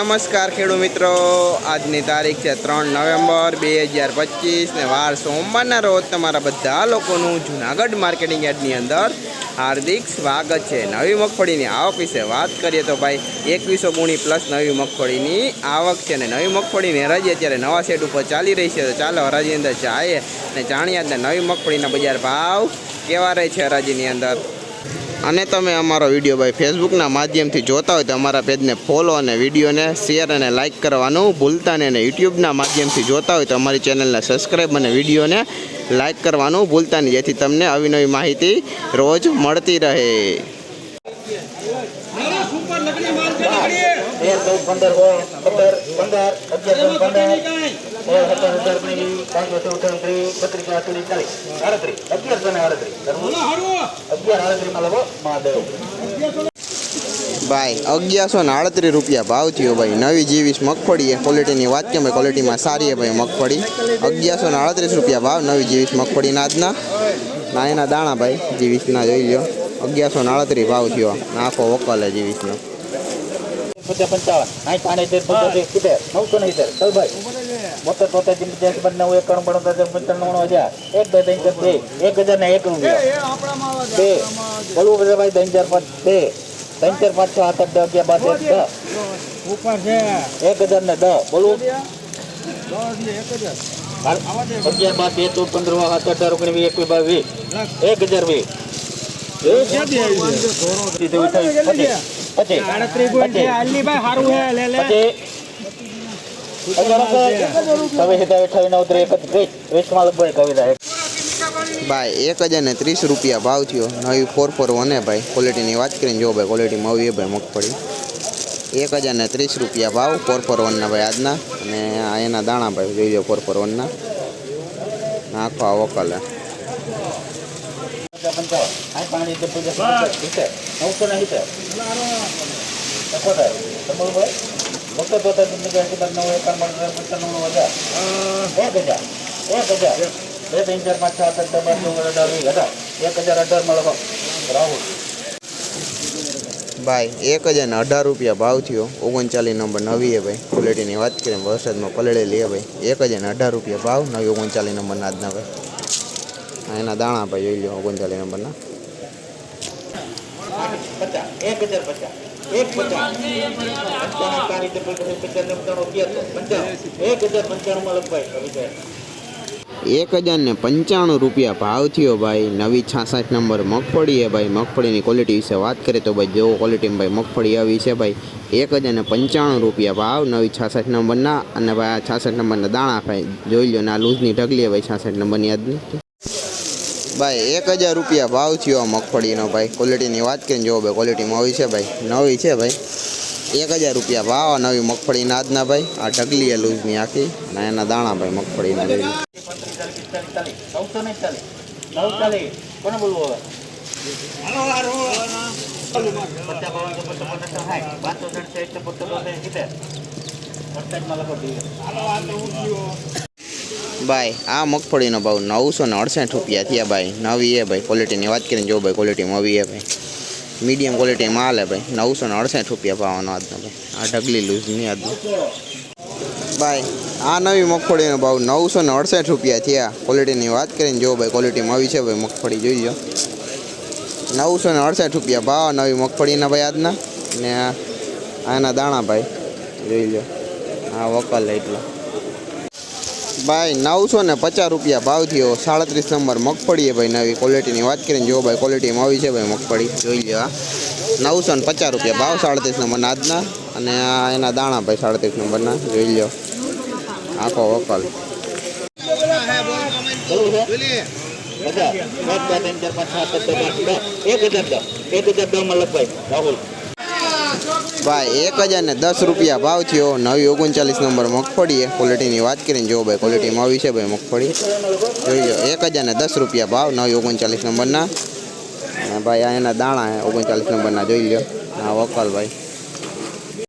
નમસ્કાર ખેડૂત મિત્રો. આજની તારીખ છે ત્રણ નવેમ્બર બે હજાર પચીસ ને વાર સોમવારના રોજ તમારા બધા લોકોનું જુનાગઢ માર્કેટિંગ યાર્ડની અંદર હાર્દિક સ્વાગત છે. નવી મગફળીની આવક વિશે વાત કરીએ તો ભાઈ, એકવીસો ગુણી પ્લસ નવી મગફળીની આવક છે ને નવી મગફળીની હરાજી અત્યારે નવા સેટ ઉપર ચાલી રહી છે. તો ચાલો હરાજીની અંદર જઈએ અને જાણીએ નવી મગફળીના બજાર ભાવ કેવા રહે છે હરાજીની અંદર? અને તમે અમારો વીડિયો ભાઈ ફેસબુકના માધ્યમથી જોતા હોય તો અમારા પેજને ફોલો અને વિડીયોને શેર અને લાઇક કરવાનું ભૂલતા નહીં અને યુટ્યુબના માધ્યમથી જોતા હોય તો અમારી ચેનલને સબસ્ક્રાઈબ અને વિડીયોને લાઇક કરવાનું ભૂલતા નહીં. જેથી તમને અવિનવી માહિતી રોજ મળતી રહે. ભાઈ, અગિયારસો ને આડત્રીસ રૂપિયા ભાવ થયો ભાઈ. નવી જીવીસ મગફળી એ ક્વોલિટીની વાત કેમ ભાઈ ક્વોલિટીમાં સારી એ ભાઈ મગફળી. અગિયારસો ને આડત્રીસ રૂપિયા ભાવ નવી જીવીસ મગફળીના આજના ના. એના દાણા ભાઈ જીવીસના જોઈ લો અગિયારસો ને આડત્રીસ ભાવ થયો. આખો વકલ જીવીસનો પચાસ પંચાવન. સાઠ પાણી તેર પંચોતેર સિત્તેર. નવસો ને સિત્તેર. ચલભાઈ બોતેર તોતેર પચાસ નવ એકાણું પંચોતેર પંચાણું હજાર. એક બે ત્રણ ચાર બે. એક હજાર ને એક રૂપિયા. બે. બોલવું બધા ભાઈ ત્રણ ચાર પાંચ બે. ત્રણ ચાર પાંચ છ સાત આઠ અગિયાર બાર એક દસ. એક હજાર ને દસ. બોલવું. અગિયાર બાર બે ચૌદ પંદર સાત અઢાર ઓગણીસ એકવીસ બાવીસ એક હજાર વીસ. પચીસ. પચીસ. આડત્રીસ ગુણ છે હાલની ભાઈ સારું લે લે. એક હજાર ને ત્રીસ રૂપિયા ભાવ થયો. નવી ફોર ફોર વને ભાઈ. ક્વોલિટીની વાત કરીને જો ભાઈ ક્વોલિટીમાં આવી ભાઈ મગફળી એક હજાર ને ત્રીસ રૂપિયા ભાવ ફોર ફોર વનના ભાઈ આજના. અને આ એના દાણા ભાઈ જોઈ લો ફોર ફોર વનના આખો આ વકલ હે. પંચાવન આઠ પાણી તે પચાસ પચાસ સિત્તેર નવસો ને સિત્તેર એકોતેર સમજભાઈ બસો તોતેર પંચાસ એસી નવ એકાવન પંચાણું હજાર એક હજાર એક હજાર બે ત્રણ ચાર પાંચ છ સાત આઠ દસ બાર ચૌદ અઢાર વીસ હજાર એક હજાર અઢારમાં લખો રાહુલ ભાઈ, એક હજાર ને અઢાર રૂપિયા ભાવ થયો. ઓગણચાલીસ નંબર નવી હે ભાઈ. ક્વોલિટીની વાત કરીએ, વરસાદમાં પલળેલી હે ભાઈ. એક હજાર ને અઢાર રૂપિયા ભાવ, નવી ઓગણચાલીસ નંબરના આજના ભાઈ આ એના દાણા ભાઈ જોઈ લો ઓગણચાલીસ નંબરના. એક હજાર ને પંચાણું રૂપિયા ભાવ થયો ભાઈ. નવી છાસઠ નંબર મગફળી એ ભાઈ. મગફળીની ક્વોલિટી વિશે વાત કરીએ તો ભાઈ જેવો ક્વોલિટીમાં ભાઈ મગફળી આવી છે ભાઈ. એક હજાર ને પંચાણું રૂપિયા ભાવ, નવી છાસઠ નંબરના. અને ભાઈ આ છાસઠ નંબરના દાણા ભાઈ જોઈ લો ને આ લૂઝની ઢગલી ભાઈ છાસઠ નંબરની આજની. ભાઈ, એક હજાર રૂપિયા ભાવ થયો મગફળીનો ભાઈ. ક્વોલિટીની વાત કરીને જોવો ભાઈ ક્વોલિટીમાં આવી છે ભાઈ. નવી છે ભાઈ. એક હજાર રૂપિયા ભાવ નવી મગફળીના આજના ભાઈ. આ ઢગલી લૂઝની આખી અને એના દાણા ભાઈ મગફળીના. જોઈ ભાઈ, આ મગફળીનો ભાવ નવસો ને અડસઠ રૂપિયા થયા ભાઈ. નવી એ ભાઈ ક્વોલિટીની વાત કરીને જો ભાઈ ક્વોલિટીમાં આવી એ ભાઈ. મીડિયમ ક્વોલિટી માલ હે ભાઈ, નવસો ને અડસઠ રૂપિયા ભાવનો આજનો ભાઈ. આ ઢગલી લૂઝની આજનો. ભાઈ, આ નવી મગફળીનો ભાવ નવસો ને અડસઠ રૂપિયા થયા. ક્વોલિટીની વાત કરીને જો ભાઈ ક્વોલિટીમાં આવી છે ભાઈ મગફળી, જોઈ લો નવસો ને અડસઠ રૂપિયા ભાવ નવી મગફળીના ભાઈ આજના. ને આના દાણા ભાઈ, જોઈ લો આ વકલ એટલા. ભાઈ, નવસો ને પચાસ રૂપિયા ભાવ થયો. સાડત્રીસ નંબર મગફળી છે ભાઈ, નવી ક્વોલિટીની વાત કરીને જો ભાઈ ક્વોલિટીમાં આવી છે ભાઈ મગફળી. જોઈ લો નવસો ને પચાસ રૂપિયા ભાવ સાડત્રીસ નંબરના આજના. અને આ એના દાણા ભાઈ સાડત્રીસ નંબરના. જોઈ લો આખો વકલ એક હજાર દસ. એક હજાર દો હજાર લખભાઈ રાહુલ. ભાઈ, એક હજાર ને દસ રૂપિયા ભાવ થયો. નવી ઓગણચાલીસ નંબર મગફળી ક્વોલિટીની વાત કરીને જો ભાઈ ક્વોલિટીમાં આવી છે ભાઈ મગફળી. જોઈ લો, એક હજાર ને દસ રૂપિયા ભાવ નવી ઓગણચાલીસ નંબરના. ભાઈ, આ એના દાણા ઓગણચાલીસ નંબરના, જોઈ લો. આ વકલ ભાઈ.